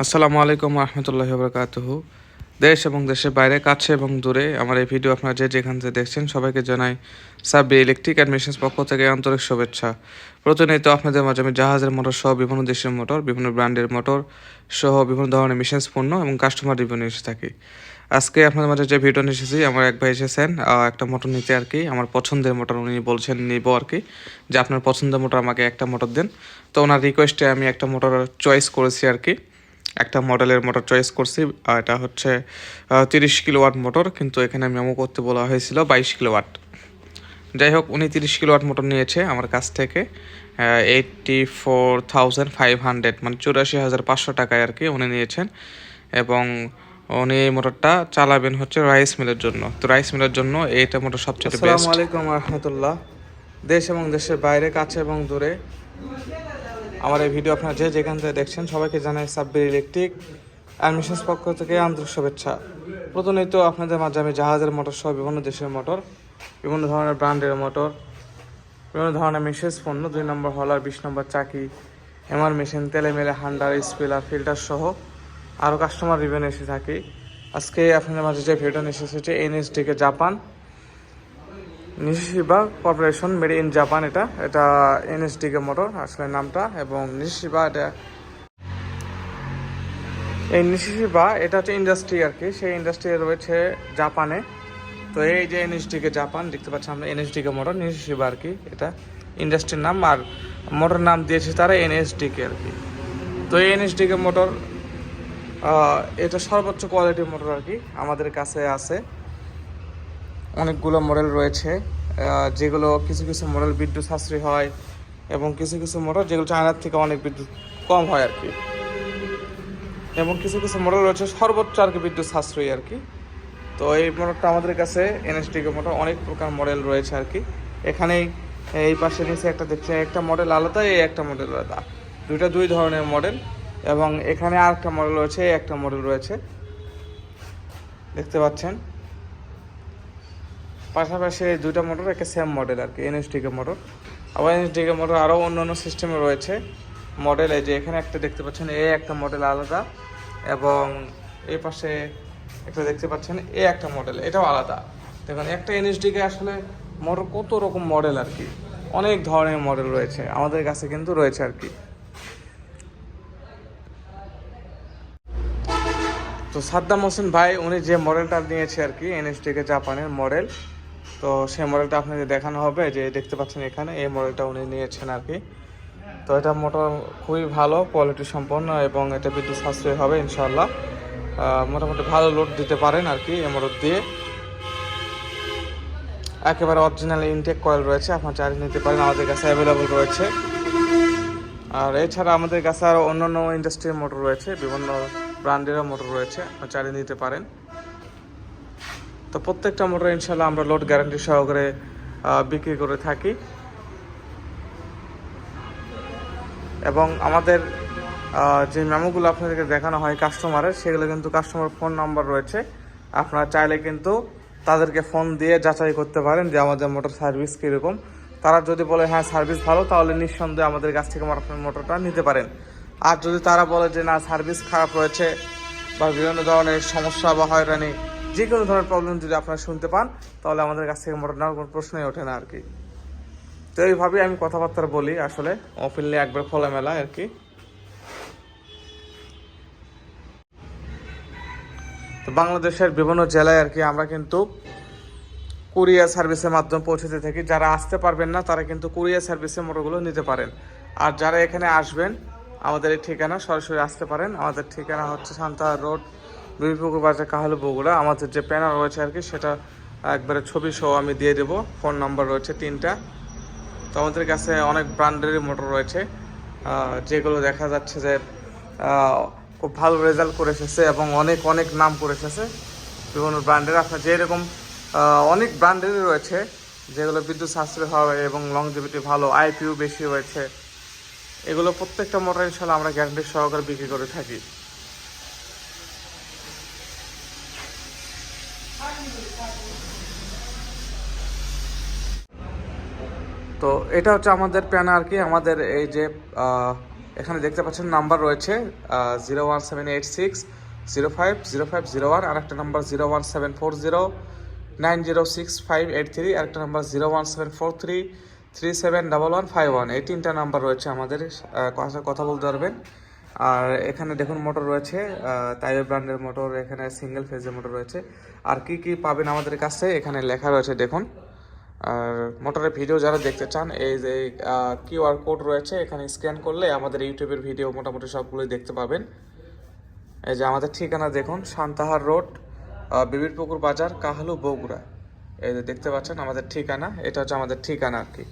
আসসালামু আলাইকুম রহমতুল্লাহ বরকাতহ দেশ এবং দেশের বাইরে, কাছে এবং দূরে আমার এই ভিডিও আপনারা যে যেখান থেকে দেখছেন সবাইকে জানাই সাব্বি ইলেকট্রিক অ্যাডমিশনস পক্ষ থেকে আন্তরিক শুভেচ্ছা। প্রতিনিয়ত আপনাদের মাঝে আমি জাহাজের মোটর সহ বিভিন্ন দেশের মোটর, বিভিন্ন ব্র্যান্ডের মোটর সহ বিভিন্ন ধরনের মেশিনস পণ্য এবং কাস্টমার রিভিউ নিয়ে এসে থাকি। আজকে আপনাদের মাঝে যে ভিডিও নিয়ে এসেছি, আমার এক ভাই এসেছেন একটা মোটর নিতে আর কি, আমার পছন্দের মোটর উনি বলছেন নিব আর কি, যে আপনার পছন্দের মোটর আমাকে একটা মোটর দেন। তো ওনার রিকোয়েস্টে আমি একটা মোটর চয়েস করেছি আর কি। একটা মডেলের মোটর চয়েস করছি এটা হচ্ছে তিরিশ কিলোওয়াট মোটর কিন্তু এখানে মেমো করতে বলা হয়েছিল বাইশ কিলোওয়াট যাই হোক উনি তিরিশ কিলোওয়াট মোটর নিয়েছে আমার কাছ থেকে eighty four thousand five hundred মানে চুরাশি হাজার পাঁচশো টাকায় আর কি উনি নিয়েছেন। এবং উনি এই মোটরটা চালাবেন হচ্ছে রাইস মিলের জন্য। তো রাইস মিলের জন্য এইটা মোটর সবচেয়ে আসসালামু আলাইকুম রহমতুল্লাহ। দেশ এবং দেশের বাইরে, কাছে এবং দূরে। আমার এই ভিডিও আপনারা যে যেখান থেকে দেখছেন, সবাইকে জানাই সাব্বির ইলেকট্রিক অ্যাডমিশনস পক্ষ থেকে আন্তরিক শুভেচ্ছা। প্রতিনিয়ত আপনাদের মাঝে আমি জাহাজের মোটর সহ বিভিন্ন দেশের মোটর, বিভিন্ন ধরনের ব্র্যান্ডের মোটর, বিভিন্ন ধরনের মেশিস পণ্য, দুই নম্বর হলার, বিশ নম্বর চাকি, এমআর মেশিন, তেলে মেলে হান্ডার, স্পিলার, ফিল্টার সহ আরও কাস্টমার রিভিউ এসে থাকি। আজকে আপনাদের মাঝে যে ভিডিওটা নিয়ে এসেছে, N S D K Japan. Nishiba corporation made in Japan এটা। এটা এনএসডিকে মোটর, আসলে নামটা এবং নিশিবা এটা। এই নিশিবা এটা হচ্ছে ইন্ডাস্ট্রি আর কি। সেই ইন্ডাস্ট্রি রয়েছে জাপানে তো এই যে এনএসডিকে জাপান দেখতে পাচ্ছেন আমরা এনএসডিকে মোটর নিশিবা আর কি, এটা ইন্ডাস্ট্রির নাম। আর মোটর নাম দিয়েছে তারা এনএসডিকে আর কি। তো এই এনএসডিকে মোটর এটা সর্বোচ্চ কোয়ালিটির মোটর আর কি, আমাদের কাছে আছে। অনেকগুলো মডেল রয়েছে যেগুলো কিছু কিছু মডেল বিদ্যুৎ সাশ্রয়ী হয় এবং কিছু কিছু মডেল যেগুলো চায়নার থেকে অনেক বিদ্যুৎ কম হয় আর কি। এবং কিছু কিছু মডেল রয়েছে সর্বোচ্চ আর কি বিদ্যুৎ সাশ্রয়ী আর কি। তো এই মোটরটা আমাদের কাছে এনএসটিকে মোটর অনেক প্রকার মডেল রয়েছে আর কি। এখানেই এই পাশে নিচে একটা দেখছে, একটা মডেল আলাদা, এই একটা মডেল আলাদা। দুইটা দুই ধরনের মডেল এবং এখানে আর একটা মডেল রয়েছে একটা মডেল রয়েছে। দেখতে পাচ্ছেন? পাশাপাশি এই দুইটা মোটর একটা সেম মডেল আর কি এনএসডিকে মোটর আবার এনএসডিকে মোটর আরও অন্য অন্য সিস্টেমে রয়েছে। মডেল এই যে এখানে একটা দেখতে পাচ্ছেন এ একটা মডেল আলাদা, এবং এই পাশে একটা দেখতে পাচ্ছেন এ একটা মডেল এটাও আলাদা। দেখুন, একটা এনএসডিকে আসলে মোটর কত রকম মডেল আর কি, অনেক ধরনের মডেল রয়েছে, আমাদের কাছে কিন্তু রয়েছে আর কি। তো সাদ্দাম হোসেন ভাই, উনি যে মডেলটা নিয়েছে আর কি এনএসডিকে জাপানের মডেল তো সেই মডেলটা আপনাকে দেখানো হবে যে দেখতে পাচ্ছেন এখানে, এই মডেলটা উনি নিয়েছেন আর কি। তো এটা মোটর খুবই ভালো কোয়ালিটি সম্পন্ন এবং এটা বিদ্যুৎ সাশ্রয় হবে ইনশাল্লাহ মোটামুটি ভালো লোড দিতে পারেন আর কি এই মোটর দিয়ে। একেবারে অরিজিনাল ইনটেক কয়েল রয়েছে, আপনার চার্জ নিতে পারেন, আমাদের কাছে অ্যাভেলেবল রয়েছে। আর এছাড়া আমাদের কাছে আরও অন্যান্য ইন্ডাস্ট্রির মোটর রয়েছে, বিভিন্ন ব্র্যান্ডেরও মোটর রয়েছে, আপনার চালিয়ে নিতে পারেন। তো প্রত্যেকটা মোটর ইনশাল্লাহ আমরা লোড গ্যারান্টি সহকারে বিক্রি করে থাকি। এবং আমাদের যে মেমোগুলো আপনাদেরকে দেখানো হয় কাস্টমারের সেগুলো কিন্তু কাস্টমার ফোন নাম্বার রয়েছে। আপনারা চাইলে কিন্তু তাদেরকে ফোন দিয়ে যাচাই করতে পারেন যে আমাদের মোটর সার্ভিস কীরকম। তারা যদি বলে হ্যাঁ সার্ভিস ভালো, তাহলে নিঃসন্দেহে আমাদের কাছ থেকে আপনার মোটরটা নিতে পারেন। আর যদি তারা বলে যে, না সার্ভিস খারাপ রয়েছে বা বিভিন্ন ধরনের সমস্যা বা হয়রানি যে কোনো ধরনের প্রবলেম যদি আপনারা শুনতে পান, তাহলে আমাদের কাছ থেকে মোটর নেওয়ার কোনো প্রশ্নই ওঠে না আর কি। তো এইভাবেই আমি কথাবার্তা বলি আসলে অফিলে একবার খোলামেলা আর কি। তো বাংলাদেশের বিভিন্ন জেলায় আর কি আমরা কিন্তু কুরিয়ার সার্ভিসের মাধ্যমে পৌঁছতে থাকি। যারা আসতে পারবেন না, তারা কিন্তু কুরিয়ার সার্ভিসের মোটরগুলো নিতে পারেন। আর যারা এখানে আসবেন, আমাদের এই ঠিকানা সরাসরি আসতে পারেন। আমাদের ঠিকানা হচ্ছে সান্তাহার রোড বিবিপুকুর বাজার কাহালু বগুড়া। আমাদের যে প্যানার রয়েছে আর কি, সেটা একবারে ছবি সহ আমি দিয়ে দেবো। ফোন নাম্বার রয়েছে তিনটা। তো আমাদের কাছে অনেক ব্র্যান্ডেরই মোটর রয়েছে। যেগুলো দেখা যাচ্ছে যে খুব ভালো রেজাল্ট করে এসেছে এবং অনেক অনেক নাম করে এসেছে। বিভিন্ন ব্র্যান্ডের আপনার যেরকম অনেক ব্র্যান্ডেরই রয়েছে, যেগুলো বিদ্যুৎ সাশ্রয় হবে এবং লংজিভিটি ভালো আইপিউ বেশি রয়েছে। এগুলো প্রত্যেকটা মোটর ইনশাল্লাহ আমরা গ্যারান্টি সহকারে বিক্রি করে থাকি। তো এটা হচ্ছে আমাদের প্যান আর কি, আমাদের এই যে এখানে দেখতে পাচ্ছেন নাম্বার রয়েছে zero one seven eight six, zero five zero five, zero one, আর একটা number zero one seven four zero, nine zero six five eight three, আর একটা number zero one seven four three three seven double one five one, এই তিনটা number রয়েছে আমাদের কথা- কথা বলতে পারবেন। আর এখানে দেখুন মোটর রয়েছে তাইবে ব্র্যান্ডের মোটর, এখানে সিঙ্গেল ফেজের মোটর রয়েছে। আর কি কি পাবেন আমাদের কাছে, এখানে লেখা রয়েছে, দেখুন। আর মোটরের ভিডিও যারা দেখতে চান, এই যে কিউআর কোড রয়েছে, এখানে স্ক্যান করলে আমাদের ইউটিউবের ভিডিও মোটামুটি সবগুলোই দেখতে পাবেন। এই যে আমাদের ঠিকানা দেখুন, সান্তাহার রোড বিবির পুকুর বাজার, কাহালু বগুড়া। এই যে দেখতে পাচ্ছেন আমাদের ঠিকানা, এটা হচ্ছে আমাদের ঠিকানা আর কি।